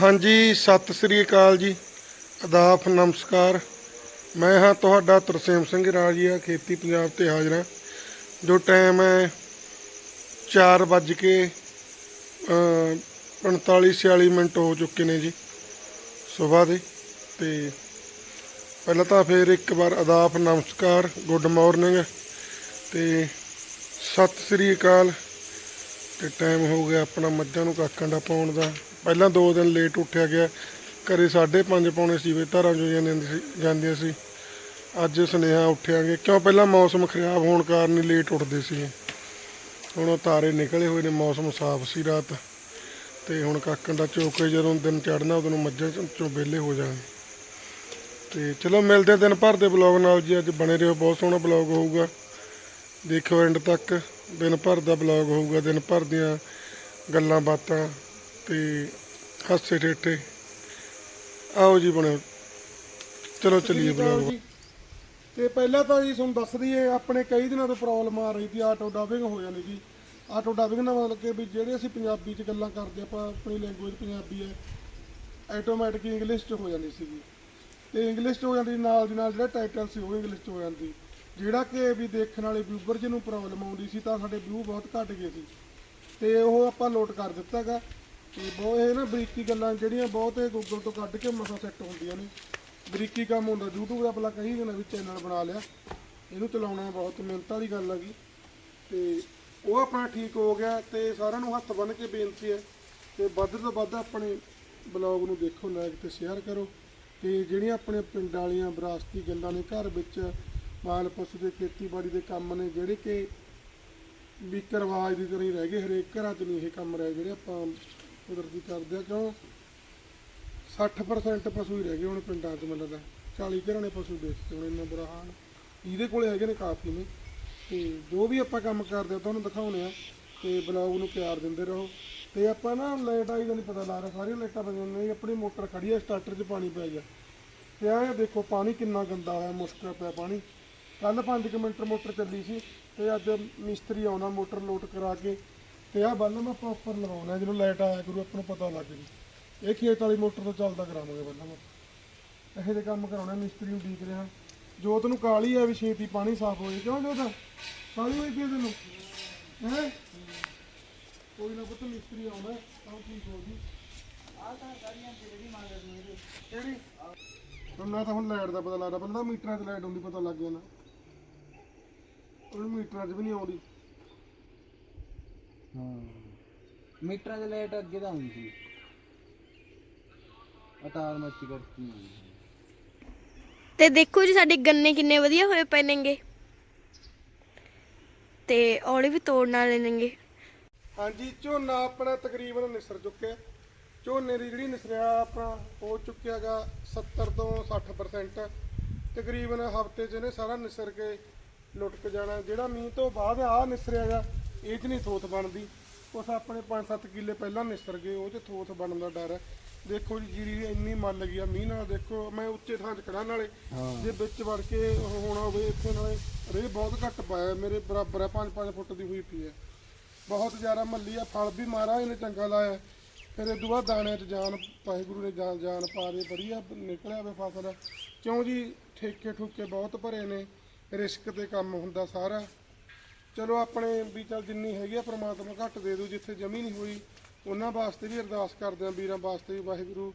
ਹਾਂਜੀ ਸਤਿ ਸ੍ਰੀ ਅਕਾਲ ਜੀ। ਆਦਾਬ ਨਮਸਕਾਰ। ਮੈਂ ਹਾਂ ਤੁਹਾਡਾ ਤਰਸੇਮ ਸਿੰਘ ਰਾਜੀਆ ਖੇਤੀ ਪੰਜਾਬ ਤੇ ਹਾਜ਼ਰ ਹਾਂ ਜੋ ਟਾਈਮ ਹੈ 4 ਵੱਜ ਕੇ ਅ, 45 46 ਮਿੰਟ ਹੋ ਚੁੱਕੇ ਨੇ ਜੀ ਸਵੇਰ ਦੇ। ਤੇ ਪਹਿਲਾਂ ਤਾਂ ਫੇਰ ਇੱਕ ਵਾਰ ਆਦਾਬ ਨਮਸਕਾਰ ਗੁੱਡ ਮਾਰਨਿੰਗ ਤੇ ਸਤਿ ਸ੍ਰੀ ਅਕਾਲ। ਤੇ ਟਾਈਮ ਹੋ ਗਿਆ ਆਪਣਾ ਮੱਝਾਂ ਨੂੰ ਕਾਕਾਂ ਦਾ ਪਾਉਣ ਦਾ। ਪਹਿਲਾਂ ਦੋ ਦਿਨ ਲੇਟ ਉੱਠਿਆ ਗਿਆ। ਘਰੇ 5:30 ਪੌਣੇ ਸੀ ਵੇ ਧਾਰਾਂ ਜੋ ਜਾਂਦੀਆਂ ਸੀ ਜਾਂਦੀਆਂ ਸੀ। ਅੱਜ ਸੁਨੇਹਾ ਉੱਠਿਆਂਗੇ ਕਿਉਂ ਪਹਿਲਾਂ ਮੌਸਮ ਖਰਾਬ ਹੋਣ ਕਾਰਨ ਹੀ ਲੇਟ ਉੱਠਦੇ ਸੀ ਹੁਣ ਉਹ ਤਾਰੇ ਨਿਕਲੇ ਹੋਏ ਨੇ, ਮੌਸਮ ਸਾਫ਼ ਸੀ ਰਾਤ। ਤੇ ਹੁਣ ਕਾਕਾਂ ਦਾ ਚੋਕੇ ਜਦੋਂ ਦਿਨ ਚੜ੍ਹਨਾ, ਉਦੋਂ ਮੱਝਾਂ ਚੋਂ- ਵਿਹਲੇ ਹੋ ਜਾਣਗੇ। ਤੇ ਚਲੋ ਮਿਲਦੇ ਦਿਨ ਭਰ ਦੇ ਬਲੌਗ ਨਾਲ ਜੀ। ਅੱਜ ਬਣੇ ਰਹੋ, ਬਹੁਤ ਸੋਹਣਾ ਬਲੌਗ ਹੋਊਗਾ। ਦੇਖਿਓ ਐਂਡ ਤੱਕ। ਦਿਨ ਭਰ ਦਾ ਬਲੌਗ ਹੋਊਗਾ, ਦਿਨ ਭਰ ਦੀਆਂ ਗੱਲਾਂ ਬਾਤਾਂ। ਤੇ ਹਾਸੇ ਠੇਠੇ। ਆਓ ਜੀ ਬਣਿਓ ਚਲੋ ਚੱਲੀਏ ਬਲੌਗ ਤੇ ਪਹਿਲਾਂ ਤਾਂ ਜੀ ਤੁਹਾਨੂੰ ਦੱਸ ਦਈਏ ਆਪਣੇ ਕਈ ਦਿਨਾਂ ਤੋਂ ਪ੍ਰੋਬਲਮ ਆ ਰਹੀ ਸੀ ਆਟੋ ਡਬਿੰਗ ਹੋ ਜਾਂਦੀ ਜੀ। ਆਟੋ ਡਬਿੰਗ ਦਾ ਮਤਲਬ ਕਿ ਵੀ ਜਿਹੜੇ ਅਸੀਂ ਪੰਜਾਬੀ 'ਚ ਗੱਲਾਂ ਕਰਦੇ ਆਪਾਂ ਆਪਣੀ ਲੈਂਗੁਏਜ ਪੰਜਾਬੀ ਹੈ ਆਟੋਮੈਟਿਕ ਇੰਗਲਿਸ਼ 'ਚ ਹੋ ਜਾਂਦੀ ਸੀਗੀ ਤੇ ਇੰਗਲਿਸ਼ 'ਚ ਹੋ ਜਾਂਦੀ ਨਾਲ ਦੀ ਨਾਲ ਜਿਹੜਾ ਟਾਈਟਲ ਸੀ ਉਹ ਇੰਗਲਿਸ਼ 'ਚ ਹੋ ਜਾਂਦੀ। ਜਿਹੜਾ ਕਿ ਵੀ ਦੇਖਣ ਵਾਲੇ ਵਿਊਵਰ ਜਿਹਨੂੰ ਪ੍ਰੋਬਲਮ ਆਉਂਦੀ ਸੀ ਤਾਂ ਸਾਡੇ ਵਿਊ ਬਹੁਤ ਘਟ ਗਏ ਸੀ। ਤੇ ਉਹ ਆਪਾਂ ਲੋਡ ਕਰ ਦਿੱਤਾਗਾ ਤੇ ਬਹੁਤ ਇਹ ਨਾ ਬਰੀਕੀ ਗੱਲਾਂ ਜਿਹੜੀਆਂ ਬਹੁਤ ਇਹ ਗੂਗਲ ਤੋਂ ਕੱਢ ਕੇ ਮਸਾ ਸੈੱਟ ਹੁੰਦੀਆਂ ਨੇ। ਬਰੀਕੀ ਕੰਮ ਹੁੰਦਾ। YouTube ਦਾ ਭਲਾ ਕਹੀ ਦਿਨਾਂ ਵੀ ਚੈਨਲ ਬਣਾ ਲਿਆ। ਇਹਨੂੰ ਚਲਾਉਣਾ ਬਹੁਤ, ਮਿਹਨਤਾਂ ਦੀ ਗੱਲ ਹੈਗੀ ਤੇ ਉਹ ਆਪਣਾ ਠੀਕ ਹੋ ਗਿਆ ਤੇ ਸਾਰਿਆਂ ਨੂੰ ਹੱਥ ਬੰਨ੍ਹ ਕੇ ਬੇਨਤੀ ਹੈ ਤੇ ਵੱਧ ਤੋਂ ਵੱਧ ਆਪਣੇ ਬਲੌਗ ਨੂੰ ਦੇਖੋ ਲਾਈਕ ਤੇ ਸ਼ੇਅਰ ਕਰੋ। ਤੇ ਜਿਹੜੀਆਂ ਆਪਣੇ ਪਿੰਡ ਵਾਲੀਆਂ ਵਿਰਾਸਤੀ ਗੱਲਾਂ ਨੇ, ਘਰ ਵਿੱਚ ਮਾਲ ਪਸ਼ੂ ਦੇ, ਖੇਤੀਬਾੜੀ ਦੇ ਕੰਮ ਨੇ, ਜਿਹੜੇ ਕਿ ਵੀ ਇੱਕ ਰਿਵਾਜ ਦੀ ਤਰ੍ਹਾਂ ਹੀ ਰਹਿ ਗਏ, ਹਰੇਕ ਘਰਾਂ 'ਚ ਨਹੀਂ ਇਹ ਕੰਮ ਰਹਿ ਜਿਹੜੇ ਆਪਾਂ ਕੁਦਰਤੀ ਕਰਦੇ ਆ ਕਿਉਂ 60% ਪਸ਼ੂ ਹੀ ਰਹਿ ਗਏ ਹੁਣ ਪਿੰਡਾਂ 'ਚ ਮਤਲਬ 40 ਘਰਾਂ ਨੇ ਪਸ਼ੂ ਵੇਚਤੇ ਹੁਣ ਇੰਨਾ ਬੁਰਾ ਹਾਲ। ਇਹਦੇ ਕੋਲੇ ਹੈਗੇ ਨੇ ਕਾਫੀ ਨੇ। ਤੇ ਜੋ ਵੀ ਆਪਾਂ ਕੰਮ ਕਰਦੇ ਆ ਤੁਹਾਨੂੰ ਦਿਖਾਉਣੇ ਆ। ਤੇ ਬਲੌਗ ਨੂੰ ਪਿਆਰ ਦਿੰਦੇ ਰਹੋ। ਤੇ ਆਪਾਂ ਨਾ ਲਾਈਟ ਆਈ ਦਾ ਨਹੀਂ ਪਤਾ ਲਾ ਰਿਹਾ, ਸਾਰੀਆਂ ਲਾਈਟਾਂ ਬੰਦ ਨੇ। ਆਪਣੀ ਮੋਟਰ ਖੜੀ ਆ, ਸਟਾਰਟਰ 'ਚ ਪਾਣੀ ਪੈ ਗਿਆ। ਤੇ ਆਹ ਦੇਖੋ, ਪਾਣੀ ਕਿੰਨਾ ਗੰਦਾ ਹੋਇਆ, ਮੁਸ਼ਕਲ ਪਿਆ ਪਾਣੀ। ਕੱਲ 5 ਮਿੰਟ ਮੋਟਰ ਚੱਲੀ ਸੀ ਤੇ ਅੱਜ ਮਿਸਤਰੀ ਆਉਣਾ ਮੋਟਰ ਲੋਟ ਕਰਾ ਕੇ। ਤੇ ਆਹ ਬੱਲਮ ਆਪਾਂ ਉੱਪਰ ਲਗਾਉਣਾ ਜਦੋਂ ਲਾਈਟ ਆਇਆ ਕਰੂ, ਆਪਾਂ ਨੂੰ ਪਤਾ ਲੱਗ ਜੂ। ਇਹ ਖੇਤ ਵਾਲੀ ਮੋਟਰ ਤੋਂ ਚੱਲਦਾ ਕਰਾਵਾਂਗੇ ਬੱਲਮ ਆਪਾਂ ਇਹੋ ਜਿਹੇ ਕੰਮ ਕਰਾਉਣਾ ਮਿਸਤਰੀ ਨੂੰ ਉਡੀਕ ਰਿਹਾ। ਜੋਤ ਨੂੰ ਕਾਲੀ ਆ ਵੀ ਛੇਤੀ ਪਾਣੀ ਸਾਫ਼ ਹੋ ਜਾਏ ਕਿਉਂ ਜੋਤ? ਕਾਲੀ ਹੋਈ ਪਈ ਤੈਨੂੰ? ਹੈ? ਕੋਈ ਨਾ ਪੁੱਤ, ਮਿਸਤਰੀ ਆਉਣਾ ਤਾਂ ਠੀਕ ਹੋ ਜੀ। ਕਿਹੜੀ? ਹੁਣ ਨਾ ਤਾਂ ਹੁਣ ਲਾਈਟ ਦਾ ਪਤਾ ਲੱਗਦਾ ਪਹਿਲਾਂ ਤਾਂ ਮੀਟਰਾਂ 'ਚ ਲਾਈਟ ਆਉਂਦੀ ਪਤਾ ਲੱਗ ਜਾਣਾ ਉਹ ਮੀਟਰਾਂ 'ਚ ਵੀ ਨਹੀਂ ਆਉਂਦੀ। ਹਾਂ। ਮੀਟਰਾਂ ਦੇ ਲਾਈਟ ਅੱਗੇ ਤਾਂ ਹੁੰਦੀ। ਸੀ ਅਟਾਰ ਮੱਚੀ ਕਰਤੀ। ਤੇ ਦੇਖੋ ਜੀ ਸਾਡੇ ਗੰਨੇ ਕਿੰਨੇ ਵਧੀਆ ਹੋਏ ਪਏ ਨੇਗੇ। ਤੇ ਔਲੇ ਵੀ ਤੋੜਨ ਵਾਲੇ ਨੇਗੇ। ਹਾਂਜੀ ਝੋਨਾ ਆਪਣਾ ਤਕਰੀਬਨ ਨਿਸਰ ਚੁੱਕਿਆ ਝੋਨੇ ਦੀ ਜਿਹੜੀ ਨਿਸਰਿਆ ਆਪਣਾ ਹੋ ਚੁੱਕਿਆਗਾ 70 ਤੋਂ 60% ਤਕਰੀਬਨ ਹਫ਼ਤੇ 'ਚ ਇਹਨੇ ਸਾਰਾ ਨਿਸਰ ਕੇ ਲੁੱਟਕ ਜਾਣਾ। ਜਿਹੜਾ ਮੀਂਹ ਤੋਂ ਬਾਅਦ ਆ ਨਿਸਰਿਆਗਾ ਇਹ 'ਚ ਨਹੀਂ ਥੋਥ ਬਣਦੀ। ਉਸ ਆਪਣੇ 5-7 ਕਿੱਲੇ ਪਹਿਲਾਂ ਨਿਸਰ ਗਏ ਉਹ 'ਚ ਥੋਥ ਬਣਨ ਦਾ ਡਰ ਹੈ। ਦੇਖੋ ਜੀ ਜੀਰੀ ਇੰਨੀ ਮੱਲ ਲੱਗੀ ਆ ਮੀਂਹ ਨਾਲ ਦੇਖੋ ਮੈਂ ਉੱਚੇ ਥਾਂ 'ਚ ਖੜਾ ਨਾਲੇ ਜੇ ਵਿੱਚ ਵੜ ਕੇ ਉਹ ਹੋਣਾ ਹੋਵੇ ਇੱਥੇ ਨਾਲੇ ਰੇ ਬਹੁਤ ਘੱਟ ਪਾਇਆ ਮੇਰੇ ਬਰਾਬਰ ਹੈ 5-5 ਫੁੱਟ ਦੀ ਹੋਈ ਪਈ ਹੈ। ਬਹੁਤ ਜ਼ਿਆਦਾ ਮੱਲੀ ਆ ਫਲ ਵੀ ਮਾਰਾ ਇਹਨੇ ਚੰਗਾ ਲਾਇਆ। ਫਿਰ ਇਹ ਬਾਅਦ ਦਾਣਿਆਂ 'ਚ ਜਾਨ ਵਾਹਿਗੁਰੂ ਨੇ ਜਾਨ ਜਾਨ ਪਾ ਦੇ ਵਧੀਆ ਨਿਕਲਿਆ ਵੇ ਫਸਲ। ਕਿਉਂ ਜੀ? ਠੇਕੇ ਠੁਕੇ ਬਹੁਤ ਭਰੇ ਨੇ ਰਿਸਕ ਤੇ ਕੰਮ ਹੁੰਦਾ ਸਾਰਾ। ਚਲੋ ਆਪਣੇ ਵੀ ਚੱਲ ਜਿੰਨੀ ਹੈਗੀ ਆ ਪ੍ਰਮਾਤਮਾ ਘੱਟ ਦੇ ਦੂ ਜਿੱਥੇ ਜਮੀ ਨਹੀਂ ਹੋਈ, ਉਹਨਾਂ ਵਾਸਤੇ ਵੀ ਅਰਦਾਸ ਕਰਦੇ ਆ, ਵੀਰਾਂ ਵਾਸਤੇ ਵੀ ਵਾਹਿਗੁਰੂ।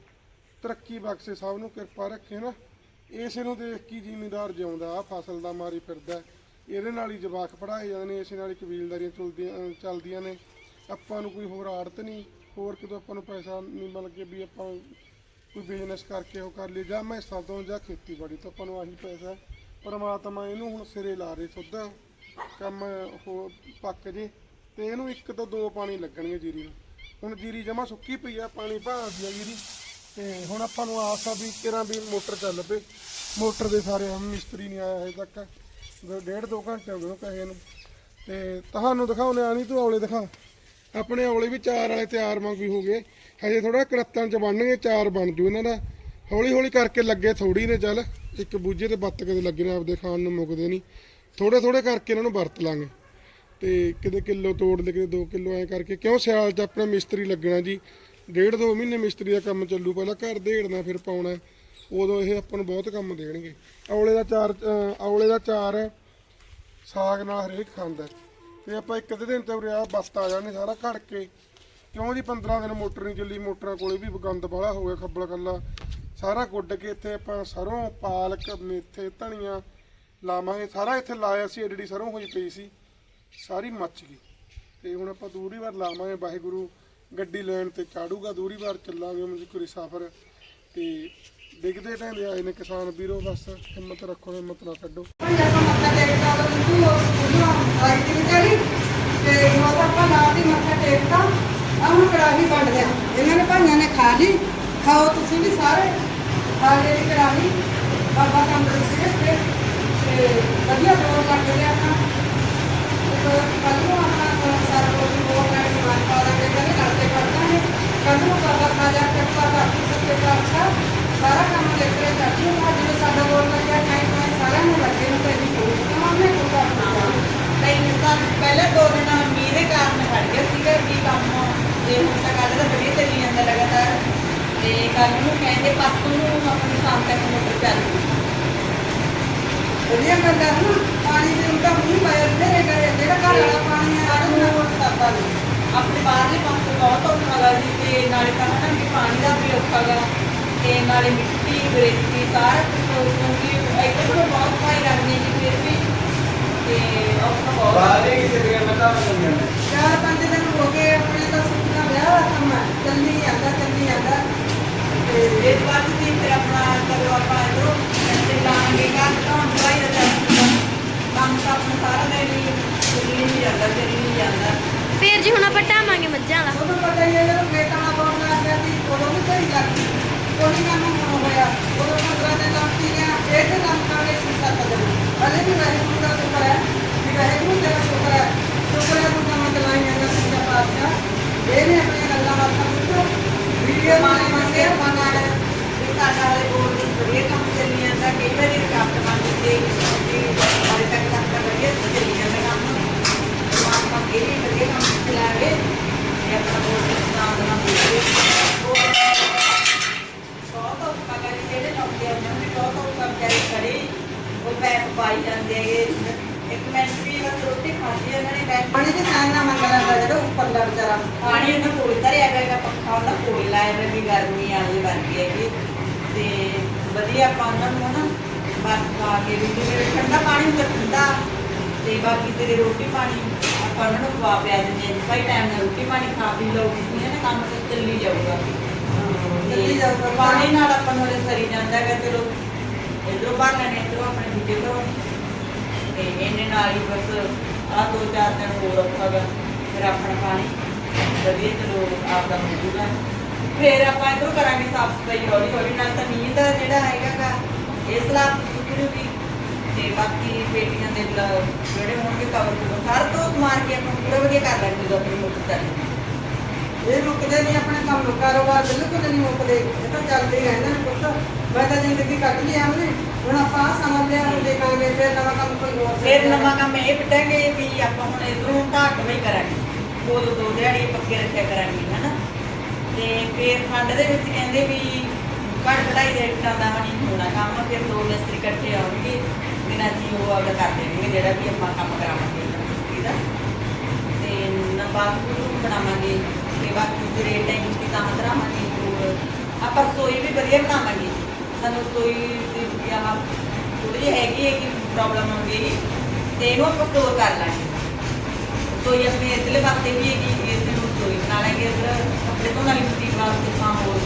ਤਰੱਕੀ ਬਖਸ਼ੇ ਸਭ ਨੂੰ, ਕਿਰਪਾ ਰੱਖੇ ਨਾ। ਇਸੇ ਨੂੰ ਦੇਖ ਕੇ ਹੀ ਜ਼ਿਮੀਂਦਾਰ ਜਿਉਂਦਾ ਆ ਫਸਲ ਦਾ ਮਾਰੀ ਫਿਰਦਾ। ਇਹਦੇ ਨਾਲ ਹੀ ਜਵਾਕ ਪੜਾਏ ਜਾਂਦੇ ਨੇ, ਇਸੇ ਨਾਲ ਹੀ ਕਬੀਲਦਾਰੀਆਂ ਚਲਦੀਆਂ ਚੱਲਦੀਆਂ ਨੇ। ਆਪਾਂ ਨੂੰ ਕੋਈ ਹੋਰ ਆੜਤ ਨਹੀਂ, ਹੋਰ ਕਿਤੋਂ ਆਪਾਂ ਨੂੰ ਪੈਸਾ ਨਹੀਂ ਮਿਲ ਕੇ ਵੀ ਆਪਾਂ ਕੋਈ ਬਿਜ਼ਨਸ ਕਰਕੇ ਉਹ ਕਰ ਲਈ ਜਾਂ ਮੈਸਾਂ ਤੋਂ ਜਾਂ ਖੇਤੀਬਾੜੀ ਤੋਂ ਆਪਾਂ ਨੂੰ ਆਹੀ ਪੈਸਾ ਪਰਮਾਤਮਾ ਇਹਨੂੰ ਹੁਣ ਸਿਰੇ ਲਾ ਰਹੇ ਸੁੱਧਾ। ਕੰਮ ਹੋ ਪੱਕ ਜੇ, ਤੇ ਇਹਨੂੰ ਇੱਕ ਤੋਂ ਦੋ ਪਾਣੀ ਲੱਗਣਗੇ ਜੀਰੀ ਨੂੰ। ਹੁਣ ਜੀਰੀ ਜਮਾ ਸੁੱਕੀ ਪਈ ਆ, ਪਾਣੀ ਭਾਲਦੀ ਆ ਜੀਰੀ। ਤੇ ਹੁਣ ਆਪਾਂ ਨੂੰ ਆਸ ਆ ਵੀ ਕਿਰਾਂ ਵੀ ਮੋਟਰ ਚੱਲ ਪਏ। ਮੋਟਰ ਦੇ ਸਾਰੇ ਹਮ ਮਿਸਤਰੀ ਨਹੀਂ ਆਇਆ ਹਜੇ ਤੱਕ। ਡੇਢ ਦੋ ਘੰਟੇ ਹੋ ਗਏ ਕਹੇ ਨੂੰ। ਤੇ ਤੁਹਾਨੂੰ ਦਿਖਾਉਣੇ ਆ ਨਹੀਂ ਤੂੰ ਔਲੇ ਦਿਖਾ ਆਪਣੇ ਔਲੇ ਵੀ ਚਾਰ ਵਾਲੇ ਤਿਆਰ ਵਾਂਗੂ ਹੋ ਗਏ। ਹਜੇ ਥੋੜਾ ਕੜੱਤਾਂ ਚ ਬਣਨਗੇ, ਚਾਰ ਬਣ ਜੂ ਇਹਨਾਂ ਦਾ। ਹੌਲੀ ਹੌਲੀ ਕਰਕੇ ਲੱਗੇ ਥੋੜੀ ਨੇ ਚੱਲ। ਇੱਕ ਬੂਝੇ ਤੇ ਬੱਤ ਕਦੇ ਲੱਗੇ ਨੇ ਆਪਦੇ ਖਾਣ ਨੂੰ ਮੁੱਕਦੇ ਨਹੀਂ। ਥੋੜੇ ਥੋੜੇ ਕਰਕੇ ਇਹਨਾਂ ਨੂੰ ਵਰਤ ਲਾਂਗੇ। ਤੇ ਕਿਤੇ ਕਿਲੋ ਤੋੜ ਲੈ ਕਿਤੇ 2 ਕਿਲੋ ਐ ਕਰਕੇ। ਕਿਉਂ ਸਿਆਲ ਚ ਆਪਣਾ ਮਿਸਤਰੀ ਲੱਗਣਾ ਜੀ? ਡੇਢ ਦੋ ਮਹੀਨੇ ਮਿਸਤਰੀ ਦਾ ਕੰਮ ਚੱਲੂ, ਪਹਿਲਾਂ ਘਰ ਦੇੜਨਾ, ਫਿਰ ਪਾਉਣਾ। ਉਦੋਂ ਇਹ ਆਪਾਂ ਨੂੰ ਬਹੁਤ ਕੰਮ ਦੇਣਗੇ। ਔਲੇ ਦਾ ਚਾਰ ਔਲੇ ਦਾ ਚਾਰ ਸਾਗ ਨਾਲ ਹਰੇਕ ਖਾਂਦਾ। ਹੈ। ਤੇ ਆਪਾਂ ਇੱਕ ਅੱਧੇ ਦਿਨ ਤੇ ਉਰੇ ਆ ਬਸਤ ਆ ਜਾਣੇ ਸਾਰਾ ਘੜ ਕੇ ਕਿਉਂ ਜੀ 15 ਦਿਨ ਮੋਟਰ ਨਹੀਂ ਚੱਲੀ? ਮੋਟਰਾਂ ਕੋਲੇ ਵੀ ਗੰਦ ਬਾਹਲਾ ਹੋ ਗਿਆ, ਖੱਬਲ ਕੱਲਾ। ਸਾਰਾ ਗੁੱਡ ਕੇ ਇੱਥੇ ਆਪਾਂ ਸਰੋਂ, ਪਾਲਕ, ਮੇਥੇ, ਧਨੀਆ ਲਾਵਾਂਗੇ। ਸਾਰਾ ਇੱਥੇ ਲਾਇਆ ਸੀ ਐਡੀ ਸਰੋਂ ਹੋਈ ਪਈ ਸੀ। ਸਾਰੀ ਮੱਚ ਗਈ। ਤੇ ਹੁਣ ਆਪਾਂ ਦੂਰੀ ਵਾਰ ਲਾਵਾਂਗੇ। ਵਾਹਿਗੁਰੂ ਗੱਡੀ ਲੈਣ ਤੇ ਚਾੜੂਗਾ, ਦੂਰੀ ਵਾਰ ਚੱਲਾਂਗੇ। ਮਜ਼ਕੂਰੀ ਸਫ਼ਰ। ਤੇ ਡਿੱਗਦੇ ਢਹਿੰਦੇ ਆਏ ਨੇ ਕਿਸਾਨ ਵੀਰੋ, ਬਸ ਹਿੰਮਤ ਰੱਖੋ, ਹਿੰਮਤ ਨਾ ਛੱਡੋ। ਤੇ ਉਹ ਆਪਾਂ ਨਾਲ ਹੀ ਮੱਥਾ ਟੇਕਦਾ ਆਹ ਕੜਾਹੀ ਵੰਡ ਲਿਆ। ਇਹਨਾਂ ਨੇ ਭਾਈਆਂ ਨੇ ਖਾ ਲਈ। ਖਾਓ ਤੁਸੀਂ ਵੀ ਸਾਰੇ। ਖਾ ਲਈ ਕੜਾਹੀ। ਬਾਬਾ ਤੰਦਰੁਸਤੀ ਰੱਖੇ ਤੇ ਵਧੀਆ ਦੋਰ ਕੱਟ ਲਿਆ ਆਪਾਂ। ਕੱਲ ਨੂੰ ਆਪਣਾ ਸਾਰਾ ਕੁਝ ਹੋਰ ਨਾਲ ਸਮਾਨ ਪਾ ਦਾਂਗੇ, ਕਹਿੰਦੇ ਕਰਦੇ ਕਰਦਾਂਗੇ ਕੱਲ ਨੂੰ ਬਾਬਾ ਖਾਜਾ ਕਿਰਪਾ ਕਰ ਸਕੇ ਤਾਂ ਸਾਰਾ ਕੰਮ ਦੇਖ ਰਹੇ ਕਰਦੀ ਹਾਂ ਜਿਵੇਂ ਸਾਡਾ ਦੋਰ ਲੱਗਿਆ ਟਾਈਮ ਟਾਈਮ ਸਾਰਿਆਂ ਨੂੰ ਲੱਗੇ ਨੂੰ ਤੇ ਨਹੀਂ ਕੋਈ ਉਹਨੇ ਕੋਈ ਆਪਣਾ ਨਹੀਂ ਤਾਂ ਪਹਿਲੇ ਦੋ ਦਿਨ ਮੀਂਹ ਦੇ ਕਾਰਨ ਖੜ ਗਿਆ ਸੀਗਾ ਕੀ ਕੰਮ ਜੇ ਹੁਣ ਤਾਂ ਕੱਲ ਦਾ ਵਧੀਆ ਚੱਲੀ ਜਾਂਦਾ ਲਗਾਤਾਰ। ਤੇ ਕੱਲ ਨੂੰ ਕਹਿੰਦੇ ਪਰਸੋਂ ਨੂੰ ਆਪਣੀ ਸ਼ਾਮ ਤੱਕ ਮੋਟਰ ਚੱਲ ਪਊ। ਵਧੀਆ ਗੱਲ ਹੈ ਨਾ ਪਾਣੀ ਦੇ ਉਲਟਾ ਮੂੰਹ ਪਾਇਆ ਤੇਰੇ ਘਰੇ ਜਿਹੜਾ ਘਰ ਵਾਲਾ ਪਾਣੀ ਹੈ ਕੱਲ੍ਹ ਉਹਨੂੰ ਨੂੰ ਸਰਦਾ ਨਹੀਂ ਆਪਣੇ ਬਾਹਰਲੇ ਪਾਸੇ ਬਹੁਤ ਔਖਾ ਗਾ ਜੀ ਤੇ ਨਾਲੇ ਤਾਂ ਹਨਾ ਵੀ ਪਾਣੀ ਦਾ ਵੀ ਔਖਾ ਗਾ ਤੇ ਨਾਲੇ ਮਿੱਟੀ ਬਰੇਤੀ ਸਾਰਾ ਕੁਝ ਕਿਉਂਕਿ ਇੱਥੇ ਤੋਂ ਬਹੁਤ ਭਾਈ ਲੱਗਦੀ ਜੀ ਫਿਰ ਵੀ। ਤੇ ਔਖਾ ਬਹੁਤ ਆ। ਚਾਰ ਪੰਜ ਦਿਨ ਹੋ ਗਏ ਆਪਣੇ ਤਾਂ ਦਾ ਵਿਆਹ ਦਾ ਕੰਮ। ਹੈ ਚੱਲੀ ਜਾਂਦਾ ਚੱਲੀ ਜਾਂਦਾ। ਤੇ ਇਸ ਵਾਰ ਤੁਸੀਂ ਫਿਰ ਆਪਣਾ ਕਦੋਂ ਆਪਾਂ ਜੋ ਲਾਂਗੇ ਘਰ ਤੋਂ ਦਵਾਈ ਦਾ ਚੱਲ ਕੰਮ ਤਾਂ ਆਪਣਾ ਸਾਰਾ ਦਿਨ ਹੀ ਚੱਲੀ ਨਹੀਂ ਜਾਂਦਾ ਚੱਲੀ ਨਹੀਂ ਜਾਂਦਾ। ਫੇਰ ਜੀ ਹੁਣ ਆਪਾਂ ਢਾਵਾਂਗੇ ਮੱਝਾਂ ਵਾਲਾ। ਉਹਨੂੰ ਪਤਾ ਹੀ ਹੈ ਜਦੋਂ ਬੇਟਾ ਬੋਲਣ ਲੱਗ ਗਿਆ ਸੀ ਉਦੋਂ ਵੀ ਸਹੀ ਲੱਗਦੀ ਕੋਈ ਕੰਮ ਨਹੀਂ ਹੋਇਆ। ਉਦੋਂ ਪੰਦਰਾਂ ਦਿਨ ਲੱਗੀ ਗਿਆ। ਇਹ ਤੇ ਕੰਮ ਸੀ ਸੱਤ ਦਿਨ। ਹਲੇ ਵੀ ਵਾਹਿਗੁਰੂ ਦਾ ਸ਼ੁਕਰ ਹੈ ਕਿ ਵਾਹਿਗੁਰੂ ਦਾ ਸ਼ੁਕਰ ਹੈ। ਸ਼ੁਕਰ ਹੈ ਤੁਮ ਮਤ ਲਾਈਆਂ ਦਾ ਸੱਚਾ ਪਾਤਸ਼ਾਹ। ਇਹਨੇ ਆਪਣੀਆਂ ਗੱਲਾਂ ਬਾਤਾਂ ਪੁੱਛੋ। ਵੀਡੀਓ ਬਣਾ ਕੇ ਆਪਾਂ ਨਾਲ। ਵੀ ਸਾਡਾ ਵਾਲੇ ਕੋਲ ਵੀ ਵਧੀਆ ਕੰਮ ਚੱਲੀ ਜਾਂਦਾ ਕਈ ਵਾਰੀ ਰੁਕਾਵਟ ਬਣ ਜਾਂਦੀ ਹੈ ਕਿ ਹਾਲੇ ਤੱਕ ਤੱਕ ਤਾਂ ਵਧੀਆ ਚੱਲੀ ਜਾਂਦਾ ਕੰਮ ਆਪਾਂ ਇਹ ਵੀ ਵਧੀਆ ਕੰਮ ਚਲਾਵੇ ਤੇ ਆਪਣਾ ਬਹੁਤ ਨਾਮ ਦਾ ਪੂਰੇ ਬਹੁਤ ਔਖਾ ਕਰੀ ਜਿਹੜੇ ਲਾਉਂਦੇ ਆ ਉਹਨਾਂ ਨੇ ਬਹੁਤ ਔਖਾ ਵਿਚਾਰੇ ਖੜੇ ਉਹ ਪੈਪ ਪਾਈ ਜਾਂਦੇ ਹੈਗੇ ਇੱਕ ਮਿੰਟ ਵੀ ਬਸ ਰੋਟੀ ਖਾਂਦੀ ਉਹਨਾਂ ਨੇ ਪੈਪ ਪਾਣੀ ਦੇ ਸਾਨ ਨਾ ਮੰਗ ਲੈਂਦਾ ਜਿਹੜਾ ਉੱਪਰ ਦਾ ਵਿਚਾਰਾ ਪਾਣੀ ਉਹਨਾਂ ਕੋਲ ਧਰਿਆ ਹੈਗਾ ਪੱਖਾ ਉਹਨਾਂ ਕੋਲ ਲਾਇਆ ਹੋਇਆ ਵੀ ਗਰਮੀ ਆਲੀ ਬਣਦੀ ਹੈਗੀ ਤੇ ਵਧੀਆ ਆਪਾਂ ਉਹਨਾਂ ਨੂੰ ਹਨਾ ਬਰਫ ਪਾ ਕੇ ਵੀ ਜਿਵੇਂ ਠੰਡਾ ਪਾਣੀ ਹੁੰਦਾ ਠੰਡਾ ਤੇ ਬਾਕੀ ਤੇਰੇ ਰੋਟੀ ਪਾਣੀ ਆਪਾਂ ਉਹਨਾਂ ਨੂੰ ਖਵਾ ਪਿਆ ਦਿੰਦੇ ਹਾਂ। ਭਾਈ ਟਾਈਮ ਨਾਲ ਰੋਟੀ ਪਾਣੀ ਖਾ ਪੀ ਲਓ ਕਿਸੇ ਨੇ ਕੰਮ ਤਾਂ ਚੱਲੀ ਜਾਊਗਾ। ਚੱਲੀ ਜਾਊਗਾ। ਪਾਣੀ ਨਾਲ ਆਪਾਂ ਨੂੰ ਸਰੀ ਜਾਂਦਾ ਹੈਗਾ ਚਲੋ ਇਧਰੋਂ ਬਾਹਰ ਲੈਣੇ ਇਧਰੋਂ ਆਪਣੇ ਦੂਜੇ ਤੋਂ ਤੇ ਇਹਨੇ ਨਾਲ ਹੀ ਬਸ ਆ ਦੋ ਚਾਰ ਦਿਨ ਹੋਰ ਔਖਾ ਗਾ ਫਿਰ ਆਪਣਾ ਪਾਣੀ। ਵਧੀਆ ਚਲੋ ਆਪਦਾ ਹੋ ਜੂਗਾ ਫਿਰ ਆਪਾਂ ਇਧਰੋਂ ਕਰਾਂਗੇ ਸਾਫ਼ ਸਫ਼ਾਈ ਹੌਲੀ ਹੌਲੀ ਨਾਲ ਤਾਂ ਮੀਂਹ ਦਾ ਜਿਹੜਾ ਹੈਗਾ ਗਾ ਇਸ ਸਲਾਬ ਦੀ ਸੁਕਰੂਗੀ ਤੇ ਬਾਕੀ ਪੇਟੀਆਂ ਦੇ ਲ- ਜਿਹੜੇ ਹੋਣਗੇ ਕਵਰ ਕਰੋ। ਸਾਰ ਤੋਂ ਮਾਰ ਕੇ ਆਪਾਂ ਪੂਰਾ ਵਧੀਆ ਕਰ ਲੈਂਦੇ ਜਦੋਂ ਆਪਣੀ ਮੁੱਕ ਚੱਲ ਇਹ ਮੁੱਕਦੇ ਨਹੀਂ ਆਪਣੇ ਕੰਮ ਕਾਰੋਬਾਰ ਬਿਲਕੁਲ ਨਹੀਂ ਮੁੱਕਦੇ। ਇਹ ਤਾਂ ਚੱਲਦੇ ਹੀ ਰਹਿੰਦੇ ਨੇ ਪੁੱਤ। ਮੈਂ ਤਾਂ ਜ਼ਿੰਦਗੀ ਕੱਟ ਲਈ ਆਮਨੇ ਹੁਣ ਆਪਾਂ ਆਹ ਸਮਾਂ ਲਿਆ ਹੁਣ ਦੇਖਾਂਗੇ ਫਿਰ ਨਵਾਂ ਕੰਮ ਕੋਈ ਹੋਰ ਫਿਰ ਨਵਾਂ ਕੰਮ ਇਹ ਪਿੱਟਾਂਗੇ ਵੀ ਆਪਾਂ ਹੁਣ ਇਧਰੋਂ ਢਾਕ ਨਹੀਂ ਕਰਾਂਗੇ। ਦੋ ਦੋ ਦੋ ਦਿਹਾੜੀ ਪੱਕੇ ਰੱਖਿਆ ਕਰਾਂਗੇ ਹਨਾ? ਤੇ ਫਿਰ ਫੰਡ ਦੇ ਵਿੱਚ ਕਹਿੰਦੇ ਵੀ ਘੱਟ ਕਢਾਈ ਦੇ ਰੇਟਾਂ ਦਾ ਨਹੀਂ ਹੋਣਾ ਕੰਮ ਫਿਰ ਦੋ ਮਿਸਤਰੀ ਇਕੱਠੇ ਆਉਣਗੇ। ਬਿਨਾਂ ਜੀ ਉਹ ਅਗਰ ਕਰ ਦੇਣਗੇ ਜਿਹੜਾ ਵੀ ਆਪਾਂ ਕੰਮ ਕਰਾਵਾਂਗੇ ਮਿਸਤਰੀ ਦਾ। ਤੇ ਨਬਾਤ ਬਣਾਵਾਂਗੇ, ਤੇ ਬਾਕੀ ਜਿਹੜੇ ਟੈਂਕ ਦੀ ਤਾਂ ਹਦਰਾਵਾਂਗੇ ਆਪਾਂ ਰਸੋਈ ਵੀ ਵਧੀਆ ਬਣਾਵਾਂਗੇ। ਸਾਨੂੰ ਰਸੋਈ ਦੀ ਵੀ ਆਹ ਥੋੜੀ ਜਿਹੀ ਹੈਗੀ ਹੈ ਕਿ ਪ੍ਰੋਬਲਮ ਆਉਂਦੀ ਹੈ ਤੇ ਇਹਨੂੰ ਆਪਾਂ ਸਟੋਰ ਕਰ ਲਾਂਗੇ। ਰਸੋਈ ਆਪਣੇ ਇਧਰਲੇ ਪਾਸੇ ਵੀ ਹੈਗੀ, ਇਸ ਨੂੰ ਰਸੋਈ ਬਣਾ ਲਾਂਗੇ ਇਧਰ ਕੱਪੜੇ ਧੋਣ ਵਾਲੀ ਮਸ਼ੀਨ ਵਾਸਤੇ ਥਾਂ ਹੋਰ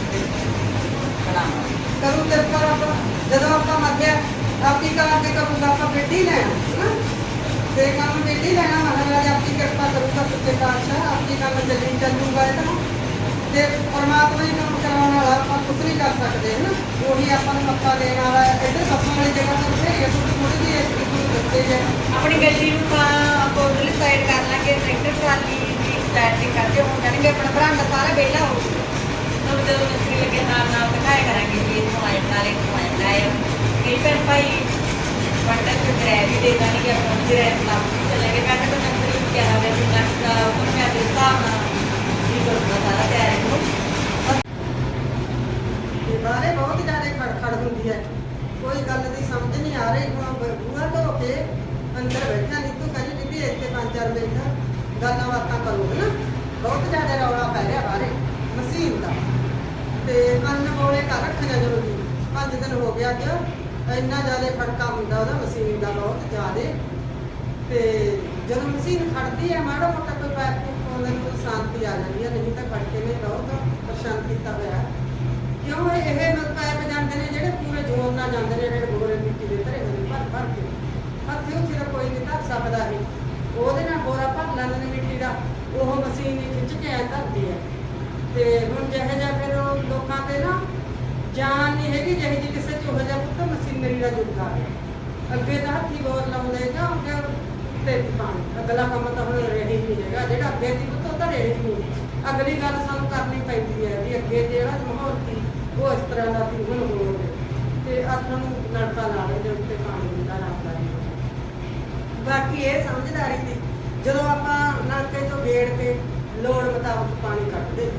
ਬਣਾਵਾਂਗੇ। ਕਰੂ ਤੇ ਆਪਾਂ ਜਦੋਂ ਆਪਾਂ ਮੱਧਿਆ ਆਪੀ ਕਲਾ ਕੇ ਕਰੂਗਾ ਆਪਾਂ ਬੇਟੀ ਲੈਣਾ, ਹਨਾ? ਤੇ ਕੰਮ ਬੇਟੀ ਲੈਣਾ, ਮਹਾਰਾਜ ਆਪੀ ਕਿਰਪਾ ਕਰੂਗਾ ਸੱਚੇ ਪਾਤਸ਼ਾਹ ਆਪੀ ਕੰਮ ਚੱਲੀ ਚੱਲੂਗਾ ਇਹ ਤਾਂ। ਤੇ ਪਰਮਾਤਮਾ ਹੀ ਕੰਮ ਕਰਾਉਣ ਵਾਲਾ, ਆਪਾਂ ਕੁਝ ਨਹੀਂ ਕਰ ਸਕਦੇ, ਹਨਾ? ਉਹੀ ਆਪਾਂ ਨੂੰ ਮੱਥਾ ਦੇਣ ਵਾਲਾ, ਇੱਧਰ ਸੱਸਾਂ ਵਾਲੀ ਜਗ੍ਹਾ ਤੇ ਬਥੇਰੀ ਹੈ ਥੋੜੀ ਥੋੜੀ ਜਿਹੀ ਇੱਕ ਨੂੰ ਦੱਸਦੇ ਜੇ। ਆਪਣੀ ਗੱਡੀ ਨੂੰ ਤਾਂ ਆਪਾਂ ਉਧਰਲੀ ਸਾਈਡ ਕਰ ਲਾਂਗੇ ਟਰੈਕਟਰ ਟਰਾਲੀ ਦੀ ਸਾਈਡ ਤੇ ਕਰਕੇ ਹੁਣ ਜਾਣਗੇ ਆਪਣਾ ਬਰਾਂਡਾ ਸਾਰਾ ਵਿਹਲਾ ਹੋ ਜਾਊਗਾ ਜਦੋਂ ਜਦੋਂ ਮਿਸਤਰੀ ਲੱਗੇ ਨਾਲ ਨਾਲ ਦਿਖਾਇਆ ਕਰਾਂਗੇ ਵੀ ਇੱਥੋਂ ਆਏ, ਨਾਲੇ ਇੱਥੋਂ ਆਏ ਕਈ ਭੈਣ ਭਾਈ। ਵਾਟਰ ਤੇ ਗ੍ਰੈਵੀ ਦੇ ਦਾਂਗੇ ਆਪਾਂ ਗ੍ਰੈਵ ਲਾ ਕੇ ਚੱਲਾਂਗੇ ਮੈਂ ਤਾਂ ਤੁਹਾਨੂੰ ਕਰੀਬ ਕਿਹਾ ਹੋਇਆ ਸੀ ਕੱਟ ਦਾ ਉਹ ਮੈਂ ਦੇ ਹਿਸਾਬ ਨਾਲ ਵੀ ਕਰੂੰਗਾ ਸਾਰਾ ਤਿਆਰ ਨੂੰ ਤੇ ਬਾਰੇ ਬਹੁਤ ਜ਼ਿਆਦਾ ਖੜਖੜ ਹੁੰਦੀ ਹੈ। ਕੋਈ ਗੱਲ ਦੀ ਸਮਝ ਨਹੀਂ ਆ ਰਹੀ, ਹੁਣ ਬੂਹਾ ਤੋਂ ਕੇ ਅੰਦਰ ਬੈਠਾ ਨਹੀਂ ਤੂੰ ਕਹਿੰਦੀ ਬੀਬੀ ਇੱਥੇ ਪੰਜ ਚਾਰ ਮਿੰਟ ਗੱਲਾਂ ਬਾਤਾਂ ਕਰੋ ਨਾ ਬਹੁਤ ਜ਼ਿਆਦਾ ਰੌਲਾ ਪੈ ਰਿਹਾ ਬਾਰੇ ਮਸ਼ੀਨ ਦਾ। ਤੇ ਕੰਨ ਬੋਲੇ ਕਰ ਰੱਖਣਾ ਜ਼ਰੂਰੀ। ਪੰਜ ਦਿਨ ਹੋ ਗਿਆ ਅੱਜ। ਇੰਨਾ ਜ਼ਿਆਦਾ ਖੜਕਾ ਹੁੰਦਾ ਉਹਦਾ, ਮਸ਼ੀਨ ਦਾ ਬਹੁਤ ਜ਼ਿਆਦਾ। ਤੇ ਜਦੋਂ ਮਸ਼ੀਨ ਖੜਦੀ ਹੈ, ਮਾੜਾ ਮੋਟਾ ਕੋਈ ਪੈਪ ਪਾਉਂਦੇ ਨੂੰ ਸ਼ਾਂਤੀ ਆ ਜਾਂਦੀ ਹੈ, ਨਹੀਂ ਤਾਂ ਖੜਕੇ ਨੇ ਬਹੁਤ ਪਰੇਸ਼ਾਨ ਕੀਤਾ ਹੋਇਆ ਕਿਉਂ ਇਹ ਪੈਪ ਜਾਂਦੇ ਨੇ ਜਿਹੜੇ ਪੂਰੇ ਜ਼ੋਰ ਨਾਲ ਜਾਂਦੇ ਨੇ, ਜਿਹੜੇ ਗੋਰੇ ਮਿੱਟੀ ਦੇ ਧਰੇ ਹੋਏ ਭਰ ਭਰ ਕੇ। ਹੱਥੇ ਉੱਥੇ ਤਾਂ ਕੋਈ ਨਹੀਂ ਧਰ ਸਕਦਾ ਹੈ ਉਹਦੇ ਨਾਲ ਗੋਰਾ ਭਰ ਲੈਂਦੇ ਨੇ ਮਿੱਟੀ ਦਾ, ਉਹ ਮਸ਼ੀਨ ਹੀ ਖਿੱਚ ਕੇ ਐ ਧਰਦੀ ਹੈ। ਤੇ ਹੁਣ ਜਿਹੇ ਜਿਹਾ ਫਿਰ ਲੋਕਾਂ ਤੇ ਨਾ ਜਾਨ ਨਹੀਂ ਹੈਗੀ ਜਿਹੇ ਜਿਹੀ ਕਿਸੇ ਚ ਉਹ ਜਿਹਾ ਪੁੱਤ ਮਸ਼ੀਨਰੀ ਦਾ ਯੁੱਗ ਆ ਗਿਆ। ਅੱਗੇ ਤਾਂ ਹੱਥੀ ਬੋਰ ਲਾਉਂਦੇ ਜਾਂ ਅੱਗੇ ਤੇ ਪਾਣੀ। ਅਗਲਾ ਕੰਮ ਤਾਂ ਹੁਣ ਰਹਿ ਹੀ ਨਹੀਂ ਹੈਗਾ, ਜਿਹੜਾ ਅੱਗੇ ਦੀ ਪੁੱਤ, ਉਹ ਤਾਂ ਰਹਿ ਹੀ ਨਹੀਂ ਅਗਲੀ ਗੱਲ ਸਾਨੂੰ ਕਰਨੀ ਪੈਂਦੀ ਹੈ ਵੀ ਅੱਗੇ ਜਿਹੜਾ ਮਾਹੌਲ ਸੀ, ਉਹ ਇਸ ਤਰ੍ਹਾਂ ਦਾ ਸੀ, ਹੁਣ ਹੋ। ਗਿਆ ਤੇ ਆਪਾਂ ਨੂੰ ਨਲਕਾ ਲਾ ਦੇ ਉੱਤੇ ਪਾਣੀ ਦਾ ਰੱਖਦਾ ਬਾਕੀ ਇਹ ਸਮਝਦਾਰੀ ਦੀ, ਜਦੋਂ ਆਪਾਂ ਨਲਕੇ ਤੋਂ ਗੇੜ ਕੇ ਲੋੜ ਮੁਤਾਬਕ ਪਾਣੀ ਕੱਢਦੇ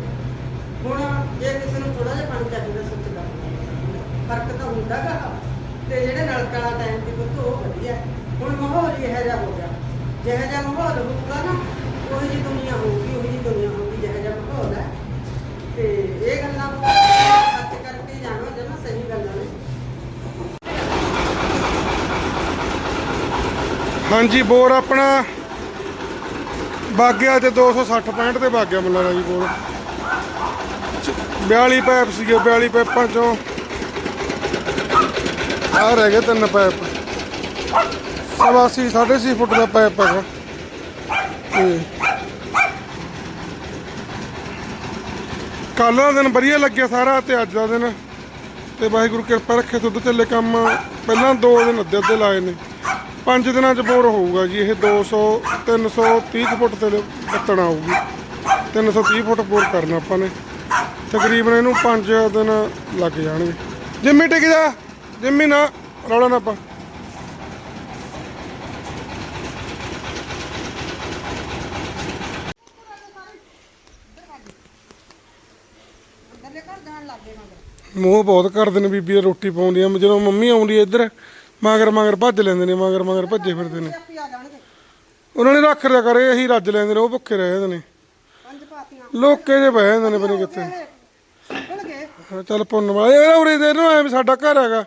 ਹੁਣ ਜੇ ਕਿਸੇ ਨੂੰ ਥੋੜਾ ਜਿਹਾ ਪਾਣੀ ਚਾਹੀਦਾ ਫ਼ਰਕ ਤਾਂ ਹੁੰਦਾ ਗਾ ਤੇ ਜਿਹੜੇ ਨਲਕਾ ਵਾਲਾ ਟਾਈਮ ਦੀ ਪੁੱਤ ਉਹ ਵਧੀਆ। ਹੁਣ ਮਾਹੌਲ ਹੀ ਇਹੋ ਜਿਹਾ ਹੋ ਗਿਆ। ਜਿਹੋ ਜਿਹਾ ਮਾਹੌਲ ਹੋਊਗਾ ਨਾ, ਉਹੀ ਜੀ ਦੁਨੀਆ ਹੋਊਗੀ, ਉਹੀ ਜੀ ਦੁਨੀਆ ਹੋਊਗੀ, ਜਿਹੋ ਜਿਹਾ ਮਾਹੌਲ ਹੈ। ਤੇ ਇਹ ਗੱਲਾਂ ਸੱਚ ਕਰਕੇ ਜਾਣੋ ਜਮਾ ਸਹੀ ਗੱਲਾਂ ਨੇ ਹਾਂਜੀ, ਬੋਰ ਆਪਣਾ ਬਾਗਿਆ ਤੇ 260 65 ਤੇ ਬਾਗਿਆ ਮੈਨੂੰ ਜੀ ਬੋਰ। 42 ਪੈਪ ਸੀਗੇ 42 ਪੈਪਾਂ ਚੋਂ। ਆ ਰਹਿ ਗਏ ਤਿੰਨ ਪੈਪ। ਸਵਾ ਅੱਸੀ ਸਾਢੇ ਛੇ ਫੁੱਟ ਦਾ ਪੈਪ ਹੈਗਾ। ਤੇ ਕੱਲ੍ਹ ਦਾ ਦਿਨ ਵਧੀਆ ਲੱਗਿਆ ਸਾਰਾ ਤੇ ਅੱਜ ਦਾ ਦਿਨ। ਤੇ ਵਾਹਿਗੁਰੂ ਕਿਰਪਾ ਰੱਖੇ ਦੁੱਧ ਚੱਲੇ ਕੰਮ। ਪਹਿਲਾਂ ਦੋ ਦਿਨ ਅੱਧੇ ਅੱਧੇ ਲਾਏ ਨੇ। ਪੰਜ ਦਿਨਾਂ ਚ ਬੋਰ ਹੋਊਗਾ ਜੀ। ਇਹ 200 330 ਕੁ ਫੁੱਟ ਤੇ ਪੱਤਣ ਆਊਗੀ। 330 ਫੁੱਟ ਬੋਰ ਕਰਨਾ ਆਪਾਂ ਨੇ। ਤਕਰੀਬਨ ਇਹਨੂੰ 5 ਦਿਨ ਲੱਗ ਜਾਣਗੇ। ਜਿੰਮੀ ਟਿਕ ਜਾ। ਜਿੰਮੀ ਨਾ ਰੌਲਾ ਨਾ ਪਾ। ਮੂੰਹ ਬਹੁਤ ਕਰਦੇ ਨੇ ਬੀਬੀ ਰੋਟੀ ਪਾਉਂਦੀ ਆ। ਜਦੋਂ ਮੰਮੀ ਆਉਂਦੀ ਇੱਧਰ ਮਗਰ ਮਗਰ ਭੱਜ ਲੈਂਦੇ ਨੇ ਮਗਰ ਮਗਰ ਭੱਜੇ ਫਿਰਦੇ ਨੇ। ਉਹਨਾਂ ਨੇ ਰੱਖ ਲਿਆ ਕਰੇ ਅਸੀਂ ਰੱਜ ਲੈਂਦੇ ਨੇ ਉਹ ਭੁੱਖੇ ਰਹਿ ਜਾਂਦੇ ਨੇ। ਲੋਕੇ ਜੇ ਬਹਿ ਜਾਂਦੇ ਨੇ ਬਣੇ ਕਿੱਥੇ। ਚੱਲ ਪੁੰਨ ਵਾਲੇ ਇਹ ਉਰੇ ਦੇ ਨੂੰ ਐ ਸਾਡਾ ਘਰ ਹੈਗਾ।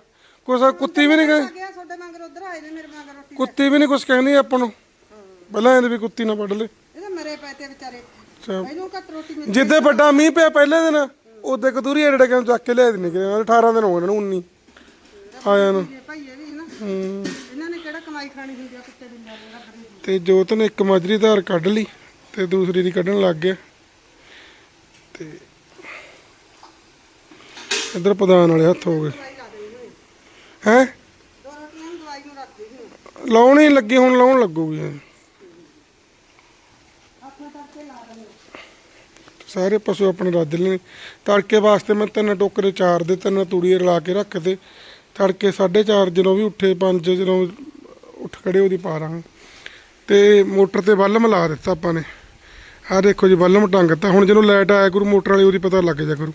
ਕੁਛ ਕੁੱਤੀ ਵੀ ਨਹੀਂ ਗਈ ਗਿਆ ਤੁਹਾਡੇ ਮਗਰ ਉਧਰ ਆਏ ਨੇ ਮੇਰੇ ਮਗਰ ਰੋਟੀ ਕੁੱਤੀ ਵੀ ਨਹੀਂ ਕੁਛ ਕਹਿੰਦੀ ਆਪਾਂ ਨੂੰ। ਪਹਿਲਾਂ ਇਹਦੇ ਵੀ ਕੁੱਤੀ ਨਾ ਵੱਢ ਲੈ। ਇਹਦੇ ਮਰੇ ਪਏ ਤੇ ਵਿਚਾਰੇ। ਅੱਛਾ। ਇਹਨੂੰ ਘੱਟ ਰੋਟੀ ਮਿਲ ਜਿੱਦੇ ਵੱਡਾ ਮੀਂਹ ਪਿਆ ਪਹਿਲੇ ਦਿਨ ਉਹਦੇ ਕਦੂਰੀ ਏਡੇ ਕਿਉਂ ਚੱਕ ਕੇ ਲਿਆ ਦਿੰਨੇ ਕਿ 18 ਦਿਨ ਹੋ ਗਏ ਨੇ 19 ਆਇਆ ਨੂੰ। ਗਏ ਭਾਈ ਇਹ ਵੀ ਨਾ। ਹੂੰ। ਇਹਨਾਂ ਨੇ ਕਿਹੜਾ ਕਮਾਈ ਖਾਣੀ ਹੁੰਦੀ ਆ ਕੁੱਤੇ ਦੀ ਰੱਬ ਦੀ ਤੇ ਜੋਤ ਨੇ ਇੱਕ ਮਾਜਰੀ ਧਾਰ ਕੱਢ ਲਈ ਤੇ ਦੂਸਰੀ ਦੀ ਕੱਢਣ ਲੱਗ ਗਿਆ। ਤੇ ਇਧਰ ਪ੍ਰਧਾਨ ਵਾਲੇ ਹੱਥ ਹੋ ਗਏ। ਹੈ? ਲਾਉਣ ਹੀ ਲੱਗੀ, ਹੁਣ ਲਾਉਣ ਲੱਗੂਗੀ। ਸਾਰੇ ਪਸ਼ੂ ਆਪਣੇ ਰੱਦ ਲੈਣੇ ਤੜਕੇ ਵਾਸਤੇ ਮੈਂ ਤਿੰਨ ਟੋਕਰੇ ਚਾਰ ਦੇ, ਤਿੰਨ ਤੂੜੀ ਰਲਾ ਕੇ ਰੱਖਦੇ ਤੜਕੇ 4:30 ਜਦੋਂ ਵੀ ਉੱਠੇ 5 ਜਦੋਂ ਉੱਠ ਖੜੇ ਉਹਦੀ ਪਾ ਰਾਂ। ਤੇ ਮੋਟਰ ਤੇ ਬਲਮ ਲਾ ਦਿੱਤਾ ਆਪਾਂ ਨੇ। ਆਹ ਦੇਖੋ ਜੀ ਬੱਲਮ ਟੰਗਤਾ ਹੁਣ ਜਦੋਂ ਲਾਈਟ ਆਇਆ ਕਰੂ, ਮੋਟਰ ਵਾਲੀ ਉਹਦੀ ਪਤਾ ਲੱਗ ਜਾ ਕਰੂ।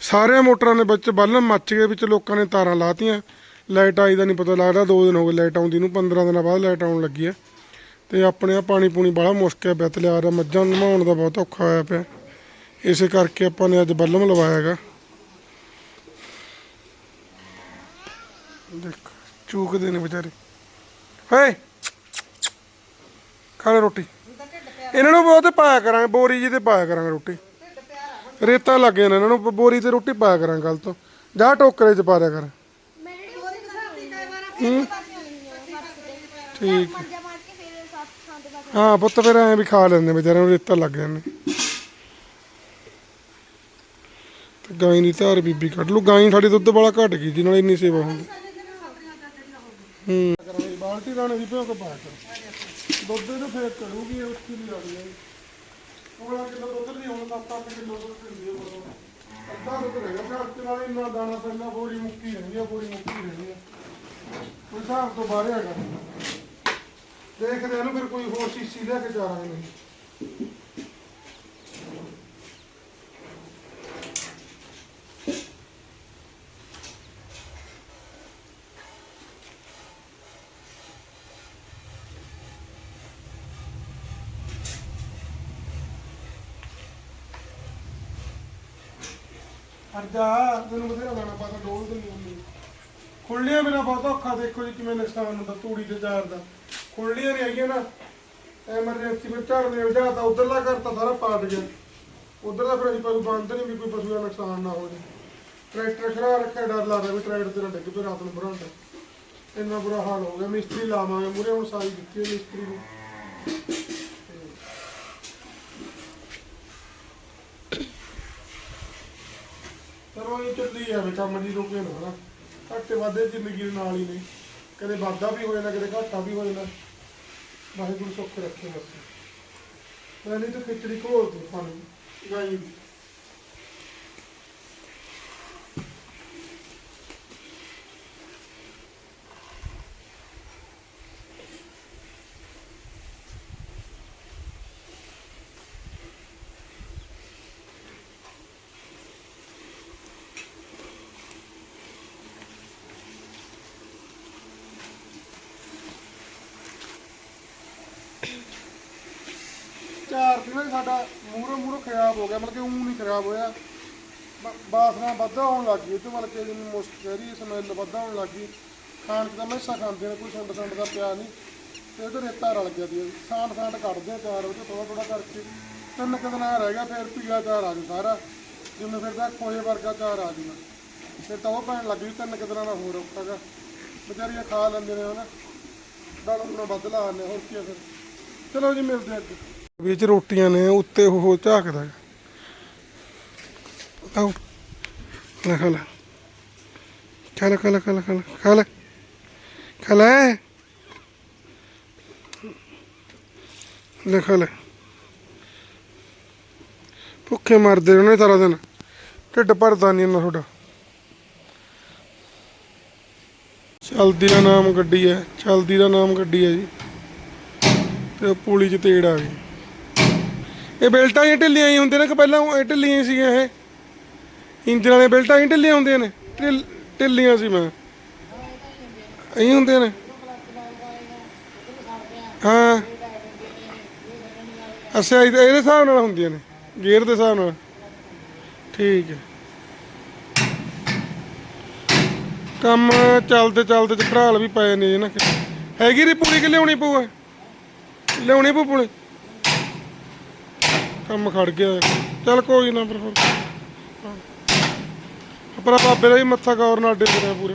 ਸਾਰਿਆਂ ਮੋਟਰਾਂ ਦੇ ਵਿੱਚ ਬਲਮ ਮੱਚ ਗਏ, ਵਿੱਚ ਲੋਕਾਂ ਨੇ ਤਾਰਾਂ ਲਾਤੀਆਂ। ਲਾਈਟ ਆਈ ਦਾ ਨਹੀਂ ਪਤਾ ਲੱਗਦਾ, ਦੋ ਦਿਨ ਹੋ ਗਏ ਲਾਈਟ ਆਉਂਦੀ ਨੂੰ 15 ਦਿਨਾਂ ਬਾਅਦ ਲਾਈਟ ਆਉਣ ਲੱਗੀ ਹੈ। ਤੇ ਆਪਣੇ ਆ ਪਾਣੀ ਪੂਣੀ ਬੜਾ ਮੁਸ਼ਕਿਲ ਬਿੱਤ ਲਿਆ ਰਿਹਾ, ਮੱਝਾਂ ਨੂੰ ਨਵਾਉਣ ਦਾ ਬਹੁਤ ਔਖਾ ਹੋਇਆ ਪਿਆ। ਇਸੇ ਕਰਕੇ ਆਪਾਂ ਨੇ ਅੱਜ ਬੱਲਮ ਲਵਾਇਆ ਹੈਗਾ। ਦੇਖ, ਚੂਕਦੇ ਨੇ ਵਿਚਾਰੇ। ਹੇ ਖਾ ਲੈ ਰੋਟੀ। ਇਹਨਾਂ ਨੂੰ ਬਹੁਤ ਪਾਇਆ ਕਰਾਂਗੇ, ਬੋਰੀ ਜੀ ਤੇ ਪਾਇਆ ਕਰਾਂਗੇ ਰੋਟੀ। ਰੇਤਾ ਲੱਗ ਜਾਣਾ ਇਹਨਾਂ ਨੂੰ, ਬੋਰੀ ਤੇ ਰੋਟੀ ਪਾਇਆ ਕਰਾਂਗੇ ਕੱਲ ਤੋਂ। ਜਾ ਟੋਕਰੇ 'ਚ ਪਾ ਦਿਆ ਕਰ। ਠੀਕ। ਪੰਜਾ ਮਾਰ ਕੇ ਫਿਰ ਸੱਤ ਥਾਂ ਤੇ ਬਾਕੀ ਹਾਂ, ਪੁੱਤ ਫਿਰ ਐਂ ਵੀ ਖਾ ਲੈਂਦੇ ਵਿਚਾਰਿਆਂ ਨੂੰ ਰੇਤਾ ਲੱਗ ਜਾਂਦੇ ਤੇ ਗਾਂ ਦੀ ਧਾਰ ਬੀਬੀ ਕੱਢ ਲੂ ਗਾਂ ਸਾਡੀ ਦੁੱਧ ਵਾਲਾ ਘਟ ਗਈ ਜੀ ਨਾਲ ਇੰਨੀ ਸੇਵਾ ਹੁੰਦੀ। ਹੂੰ। ਬਾਲਟੀ ਦਾਣੇ ਦੀ ਭਿਓ ਕੇ ਪਾਇਆ ਕਰ ਦੁੱਧ ਇਹਨੂੰ ਫੇਰ ਕਰੂਗੀ ਉਸ ਕੀ ਨਹੀਂ ਲੱਗਦੀ ਕੋਲਾ ਕਿਲੋ ਦੁੱਧ ਨਹੀਂ, ਹੁਣ 7-8 ਕਿਲੋ ਦੁੱਧ ਦਿੰਦੀ ਹੈ ਬਰੋ ਅੱਧਾ ਦੁੱਧ ਰਹਿ ਗਿਆ, ਘਰ ਚ ਨਾਲ ਇੰਨਾ ਦਾਣਾ ਪੈਂਦਾ ਬੋਰੀ ਮੁੱਕੀ ਰਹਿੰਦੀ ਆ ਬੋਰੀ ਮੁੱਕੀ ਰਹਿੰਦੀ ਆ ਕੋਈ ਹਿਸਾਬ ਤੋਂ ਬਾਹਰ ਹੈਗਾ। ਦੇਖਦੇ ਇਹਨੂੰ ਫਿਰ ਕੋਈ ਹੋਰ ਸ਼ੀਸ਼ੀ ਲੈ ਕੇ ਜਾ ਰਹੇ ਹਟ ਜਾ ਤੈਨੂੰ ਬਥੇਰਾ ਲੈਣਾ ਪਤਾ ਡੋਲ ਦਿੰਦੀ ਹੁੰਦੀ ਖੁੱਲੀਆਂ ਬਿਨਾ ਬਹੁਤ ਔਖਾ, ਦੇਖੋ ਜੀ ਕਿਵੇਂ ਨੁਕਸਾਨ ਹੁੰਦਾ ਤੂੜੀ ਤੇ ਚਾਰ ਦਾ। ਖੁੱਲੀਆਂ ਨਹੀਂ ਹੈਗੀਆਂ ਨਾ ਐਮਰਜੈਂਸੀ ਵਿੱਚ ਝੜ ਦੇ ਜਾ ਤਾਂ ਉਧਰਲਾ ਘਰ ਸਾਰਾ ਪਾਟ ਗਿਆ। ਉਧਰ ਦਾ ਫਿਰ ਅਸੀਂ ਪਸ਼ੂ ਬੰਦ ਨਹੀਂ ਵੀ ਕੋਈ ਪਸ਼ੂ ਦਾ ਨੁਕਸਾਨ ਨਾ ਹੋ ਜਾਏ ਟਰੈਕਟਰ ਖੜਾ ਰੱਖਿਆ, ਡਰ ਲੱਗਦਾ ਵੀ ਟਰੈਕਟਰ ਤੇ ਨਾ ਡਿੱਗ ਪਏ, ਰਾਤ ਨੂੰ ਬਰਾਂਡਾ। ਇੰਨਾ ਬੁਰਾ ਹਾਲ ਹੋ ਗਿਆ, ਮਿਸਤਰੀ ਲਾਵਾਂਗੇ ਮੂਰੇ ਹੁਣ ਸਾਰੀ ਦਿੱਤੀ ਹੈ ਮਿਸਤਰੀ ਨੂੰ। ਚਲੋ ਇਹ ਚੱਲੀ ਜਾਵੇ, ਕੰਮ ਦੀ ਰੁਕੇ ਨਾ ਘਾਟੇ ਵਾਧੇ ਜ਼ਿੰਦਗੀ ਦੇ ਨਾਲ ਹੀ ਨੇ। ਕਦੇ ਵਾਧਾ ਵੀ ਹੋ ਜਾਂਦਾ, ਕਦੇ ਘਾਟਾ ਵੀ ਹੋ ਜਾਂਦਾ। ਵਾਹਿਗੁਰੂ ਸੁੱਖ ਰੱਖੇ ਬਸ। ਮੈਂ ਨਹੀਂ ਤਾਂ ਖਿਚੜੀ ਘੋਲ ਦੇ ਸਾਨੂੰ ਗਾਈ ਦੀ ਚਾਰ ਦਿਨਾਂ ਸਾਡਾ ਮੂਹਰੋਂ ਮੂਹਰੋਂ ਖਰਾਬ ਹੋ ਗਿਆ, ਮਤਲਬ ਕਿ ਊਂ ਨਹੀਂ ਖਰਾਬ ਹੋਇਆ। ਬ- ਬਾਸਨਾ ਵੱਧਾ ਹੋਣ ਲੱਗ ਗਈ ਤੇ ਮਤਲਬ ਕਿ ਜਿਵੇਂ ਮੁਸ਼ਕ ਕਹਿ ਸਮੈਲ ਵੱਧਾ ਹੋਣ ਲੱਗ ਗਈ। ਖਾਣ 'ਚ ਤਾਂ ਮੈਸਾਂ ਖਾਂਦੇ ਨੇ, ਕੋਈ ਸੁੰਡ ਸੁੰਡ ਦਾ ਪਿਆ ਨਹੀਂ। ਤੇ ਉਹਦੇ ਰੇਤਾ ਰਲ ਗਿਆ ਦੀ ਸਾਂਡ ਸਾਂਡ ਕੱਢਦੇ ਆ ਚਾਰ ਉਹਦੇ ਥੋੜਾ ਥੋੜਾ ਕਰਕੇ। ਤਿੰਨ ਕੁ ਦਿਨ ਰਹਿ ਗਿਆ, ਫਿਰ ਪੀਲਾ ਚਾਰ ਆ ਜੂ ਸਾਰਾ। ਜਿਵੇਂ ਫਿਰ ਤਾਂ ਕੋਏ ਵਰਗਾ ਚਾਰ ਆ ਜੂਗਾ ਫਿਰ ਤਾਂ ਉਹ ਪੈਣ ਲੱਗ ਗਈ, ਤਿੰਨ ਕੁ ਦਿਨਾਂ ਦਾ ਹੋਰ ਔਖਾ ਗਾ। ਵਿਚਾਰੀਆਂ ਖਾ ਲੈਂਦੇ ਨੇ ਹਨਾ। ਦਾਣਾ ਦੂਣਾ ਵੱਧ ਲਾ ਆਉਂਦੇ ਹੋਰ ਕੀ ਫਿਰ। ਚਲੋ ਜੀ, ਮਿਲਦੇ ਆ ਅੱਗੇ। ਵਿੱਚ ਰੋਟੀਆਂ ਨੇ, ਉੱਤੇ ਉਹ ਝਾਕਦਾ। ਹੈ। ਲੈ ਖਾ ਲੈ। ਖਾ ਲੈ ਖਾ ਲੈ ਖਾ ਲੈ ਖਾ ਲੈ ਖਾ ਲੈ। ਲੈ। ਖਾ ਲੈ। ਭੁੱਖੇ ਮਰਦੇ ਰਹਿੰਦੇ ਸਾਰਾ ਦਿਨ। ਢਿੱਡ ਭਰਦਾ ਨਹੀਂ ਇਹਨਾਂ ਤੁਹਾਡਾ। ਚਲਦੀ ਦਾ ਨਾਮ ਗੱਡੀ ਹੈ, ਚਲਦੀ ਦਾ ਨਾਮ ਗੱਡੀ ਹੈ ਜੀ। ਤੇ ਉਹ ਪੁਲੀ 'ਚ ਤੇੜ ਆ ਗਈ। ਇਹ ਬੈਲਟਾਂ ਹੀ ਢਿੱਲੀਆਂ ਹੀ ਹੁੰਦੀਆਂ ਨੇ ਕਿ ਪਹਿਲਾਂ ਉਹ ਇਹ ਢਿੱਲੀਆਂ ਹੀ ਸੀਗੀਆਂ ਇਹ। ਇੰਜਨ ਵਾਲੇ ਬੈਲਟਾਂ ਹੀ ਢਿੱਲੀਆਂ ਹੁੰਦੀਆਂ ਨੇ, ਢਿੱਲ- ਢਿੱਲੀਆਂ ਸੀ ਮੈਂ। ਐਂ ਹੁੰਦੀਆਂ ਨੇ। ਹਾਂ। ਅੱਛਾ, ਇਹਦੇ ਇਹਦੇ ਹਿਸਾਬ ਨਾਲ ਹੁੰਦੀਆਂ ਨੇ, ਗੇਅਰ ਦੇ ਹਿਸਾਬ ਨਾਲ। ਠੀਕ ਹੈ। ਕੰਮ ਚੱਲਦੇ ਚੱਲਦੇ ਚ ਭਰਾਲ ਵੀ ਪਏ ਨੇ ਨਾ ਹੈਗੀ ਰੀ ਪੂਰੀ ਕਿ ਲਿਆਉਣੀ ਪਊ ਇਹ? ਲਿਆਉਣੀ ਪਊ ਪੂਰੀ ਕੰਮ ਖੜ ਗਿਆ। ਚੱਲ ਕੋਈ ਨਾ ਫਿਰ। ਹੋਰ। ਆਪਣਾ ਬਾਬੇ ਦਾ ਹੀ ਮੱਥਾ ਗੌਰ ਨਾਲ ਡੇਗ ਰਿਹਾ ਪੂਰਾ।